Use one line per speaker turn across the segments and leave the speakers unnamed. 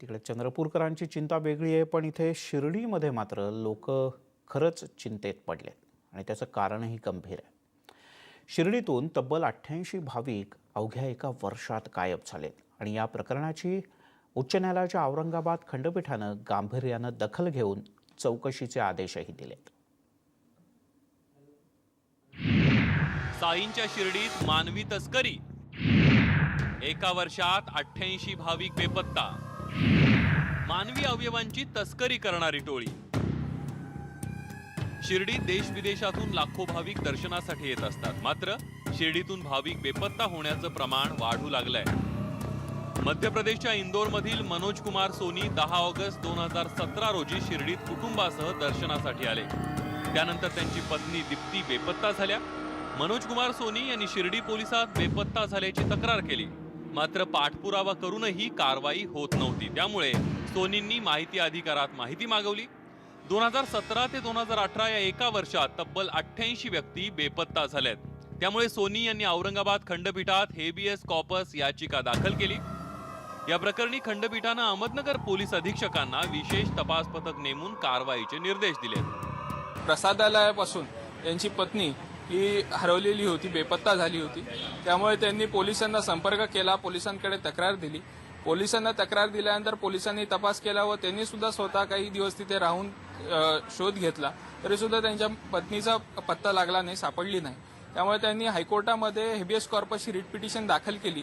तिकडे चंद्रपूरकरांची चिंता वेगळी आहे पण इथे शिर्डीमध्ये मात्र लोक खरंच चिंतेत पडलेत आणि त्याचं कारणही गंभीर आहे. शिर्डीतून तब्बल अठ्ठ्याऐंशी भाविक अवघ्या एका वर्षात गायब झालेत आणि या प्रकरणाची उच्च न्यायालयाच्या औरंगाबाद खंडपीठानं गांभीर्यानं दखल घेऊन चौकशीचे आदेशही दिलेत.
साईंच्या शिर्डीत मानवी तस्करी. एका वर्षात अठ्ठ्याऐंशी भाविक बेपत्ता. मानवी अवयवांची तस्करी करणारी टोळी. शिर्डीत देश विदेशातून लाखो भाविक दर्शनासाठी येत असतात. मात्र शिर्डीतून भाविक बेपत्ता होण्याचं प्रमाण वाढू लागलंय. मध्य प्रदेशच्या इंदोरमधील मनोज कुमार सोनी दहा ऑगस्ट दोन हजार सतरा रोजी शिर्डीत कुटुंबासह दर्शनासाठी आले. त्यानंतर त्यांची पत्नी दीप्ती बेपत्ता झाल्या. मनोज कुमार सोनी यांनी शिर्डी पोलिसात बेपत्ता झाल्याची तक्रार केली. मात्र पाठपुरावा करूनही कारवाई होत नव्हती. त्यामुळे सोनींनी माहिती अधिकारात माहिती मागवली. दोन हजार सतरा ते दोन हजार अठरा या एका वर्षात तब्बल अठ्ठ्याऐंशी व्यक्ती बेपत्ता झाल्यात त्यामुळे सोनी यांनी औरंगाबाद खंडपीठात हेबीएस कॉपस याचिका दाखल केली. या प्रकरणी खंडपीठानं अहमदनगर पोलीस अधीक्षकांना विशेष तपास पथक नेमून कारवाईचे निर्देश दिले.
प्रसादालयापासून त्यांची पत्नी ही हरवलेली होती बेपत्ता झाली होती. त्यामुळे त्यांनी पोलिसांना संपर्क केला पोलिसांकडे तक्रार दिली. पोलिसांना तक्रार दिल्यानंतर पोलिसांनी तपास केला व त्यांनी सुद्धा स्वतः काही दिवस तिथे राहून शोध घेतला. तरी सुद्धा त्यांच्या पत्नीचा पत्ता लागला नाही सापडली नाही. त्यामुळे त्यांनी हायकोर्टामध्ये हेबियस कॉर्पसची रिट पिटिशन दाखल केली.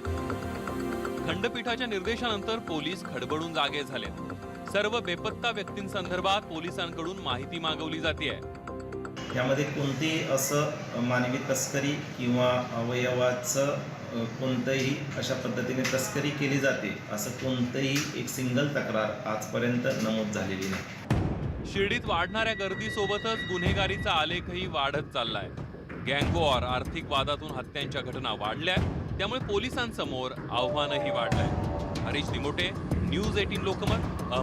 खंडपीठाच्या निर्देशानंतर पोलीस खडबडून जागे झाले. सर्व बेपत्ता व्यक्तींसंदर्भात पोलिसांकडून माहिती मागवली जाते
यामध्ये कोणतेही असं मानवी तस्करी किंवा अवयवाचं कोणतंही अशा पद्धतीने तस्करी केली जाते असं कोणतंही एक सिंगल तक्रार आजपर्यंत नमूद झालेली नाही.
शिर्डीत वाढणाऱ्या गर्दीसोबतच गुन्हेगारीचा आलेखही वाढत चाललाय. गँगवॉर आर्थिक वादातून हत्यांच्या घटना वाढल्या त्यामुळे पोलिसांसमोर आव्हानही वाढलंय. Harish Nimote news eighteen Lokmat Ahmad